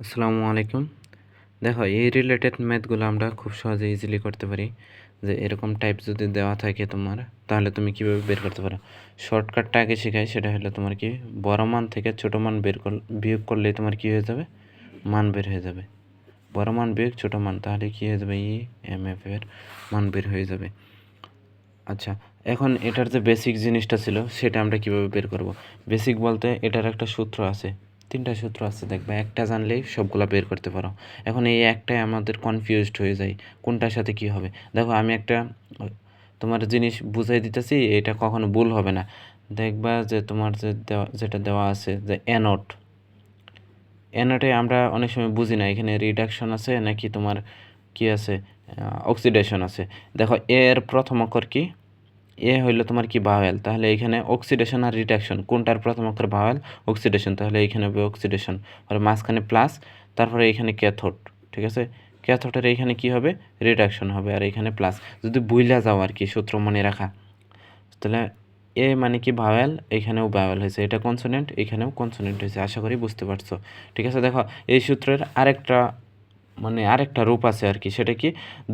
আসসালামু আলাইকুম। দেখো, এই রিলেটেড ম্যাথগুলো আমরা খুব সহজে ইজিলি করতে পারি। যে এরকম টাইপ যদি দেওয়া থাকে তোমার, তাহলে তুমি কীভাবে বের করতে পারো? শর্টকাটটা আগে শেখাই, সেটা হলো তোমার কি, বড় মান থেকে ছোট মান বের কর, বিয়োগ করলেই তোমার কি হয়ে যাবে? মান বের হয়ে যাবে। বড় মান বিয়োগ, ছোট মান, তাহলে কি হয়ে যাবে? ই এম এফ এর মান বের হয়ে যাবে। আচ্ছা এখন এটার যে বেসিক জিনিসটা ছিল, সেটা আমরা কীভাবে বের করব? বেসিক বলতে এটার একটা সূত্র আছে। তিনটা সূত্র আছে, দেখবা। একটা জানলেই সবগুলা বের করতে পারো। এখন এই একটাই আমাদের কনফিউজড হয়ে যায়, কোনটার সাথে কি হবে? দেখো, আমি একটা, তোমার জিনিস বুঝাই দিতেছি, এটা কখনো ভুল হবে না। দেখবা যে তোমার যে দেওয়া, যেটা দেওয়া আছে, যে অ্যানোট অ্যানোটে আমরা অনেক সময় বুঝি না, এখানে রিডাকশন আছে নাকি তোমার কি আছে অক্সিডেশন আছে। দেখো, এর প্রথম অক্ষর কি? এ হইল তোমার কি ভাওয়েল তাহলে এখানে অক্সিডেশন আর রিডাকশন কোনটার প্রথম অক্ষর ভাওয়েল অক্সিডেশন তাহলে এখানে হবে অক্সিডেশন আর মাঝখানে প্লাস তারপরে এখানে ক্যাথোড ঠিক আছে? ক্যাথোডের এইখানে কি হবে? রিডাকশন হবে, আর এখানে প্লাস যদি বুইলা যাও আর কি, সূত্র মনে রাখা। তাহলে এ মানে কি ভাওয়েল এখানেও ভাওয়েল হয়েছে। এটা কনসোনেন্ট এখানেও কনসোনেন্ট হয়েছে। আশা করি বুঝতে পারছ। ঠিক আছে, দেখো, এই সূত্রের আরেকটা মানে আরেকটা রূপ আছে আর কি। সেটা কি?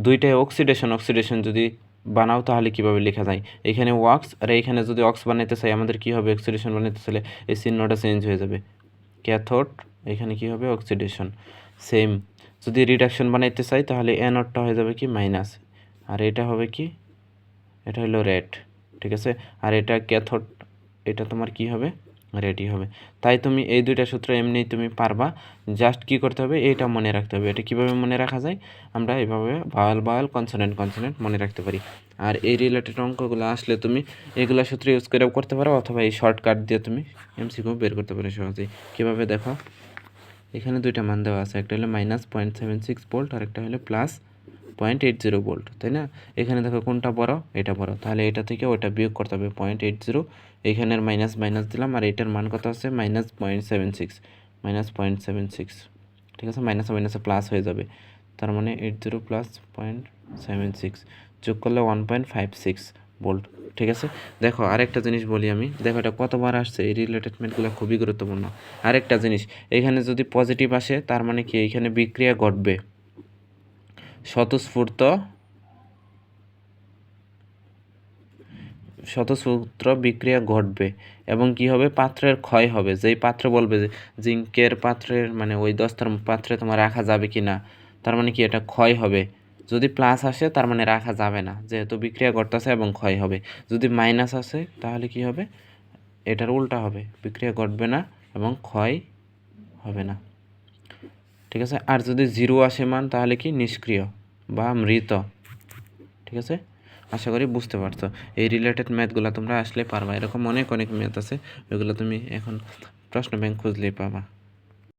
দুইটাই অক্সিডেশন অক্সিডেশন যদি বানাও তাহলে কীভাবে লেখা যায়? এখানে ওয়াক্স আর এখানে যদি অক্স বানাইতে চাই, আমাদের কি হবে? অক্সিডেশন বানাইতে চাইলে এই চিহ্নটা চেঞ্জ হয়ে যাবে। ক্যাথোড এখানে কি হবে? অক্সিডেশন সেম যদি রিডাকশন বানাইতে চাই, তাহলে অ্যানোডটা হয়ে যাবে কি? মাইনাস আর এটা হবে কি? এটা হলো রেড ঠিক আছে? আর এটা ক্যাথোড এটা তোমার কি হবে? রেডি হবে। তাই তুমি এই দুইটা সূত্র এমনি তুমি পারবা। জাস্ট কি করতে হবে এইটা মনে রাখতে হবে। এটা কীভাবে মনে রাখা যায়? আমরা এভাবে ভাওয়াল ভাওয়াল কনসোনেন্ট কনসোনেন্ট মনে রাখতে পারি। আর এই রিলেটেড অঙ্কগুলো আসলে তুমি এগুলো সূত্র ইউজ করেও করতে পারো অথবা এই শর্টকাট দিয়ে তুমি এমসিকিউ বের করতে পারো সহজেই। কীভাবে দেখো? এখানে দুইটা মান দেওয়া আছে। একটা হলো minus point seven six volt আর একটা হলো plus point eight zero volt তাই না? এখানে দেখো কোনটা বড়? এটা বড়। তাহলে এটা থেকে ওটা বিয়োগ করতে হবে পয়েন্ট এইট জিরো এখানের মাইনাস মাইনাস দিলাম আর এটার মান কত আছে? Minus point seven six minus point seven six ঠিক আছে? মাইনাস মাইনাসে প্লাস হয়ে যাবে। তার মানে eight zero plus point seven six যোগ করলে one point five six volt ঠিক আছে? দেখো, আরেকটা জিনিস বলি আমি। দেখো এটা কতবার আসছে? এই রিলেটেডমেন্টগুলো খুবই গুরুত্বপূর্ণ। আরেকটা জিনিস, এখানে যদি পজিটিভ আসে, তার মানে কি? এইখানে বিক্রিয়া ঘটবে। স্বতঃস্ফূর্ত স্বতঃস্ফূর্ত বিক্রিয়া ঘটবে এবং কি হবে? পাত্রের ক্ষয় হবে। যেই পাত্র বলবে যে জিঙ্কের পাত্রের মানে ওই দস্তার পাত্রে তোমার রাখা যাবে কি না তার মানে কি এটা ক্ষয় হবে? যদি প্লাস আসে, তার মানে রাখা যাবে না, যেহেতু বিক্রিয়া ঘটতেছে এবং ক্ষয় হবে। যদি মাইনাস আসে, তাহলে কি হবে? এটার উল্টা হবে। বিক্রিয়া ঘটবে না এবং ক্ষয় হবে না। ঠিক আছে? আর যদি জিরো আসে মান, তাহলে কি? নিষ্ক্রিয় বা মৃত। ঠিক আছে? আশা করি বুঝতে পারছ। এই রিলেটেড ম্যাথগুলো তোমরা আসলে পারবা। এরকম অনেক অনেক ম্যাথ আছে। ওইগুলো তুমি এখন প্রশ্ন ব্যাংক খুঁজলেই পাবা।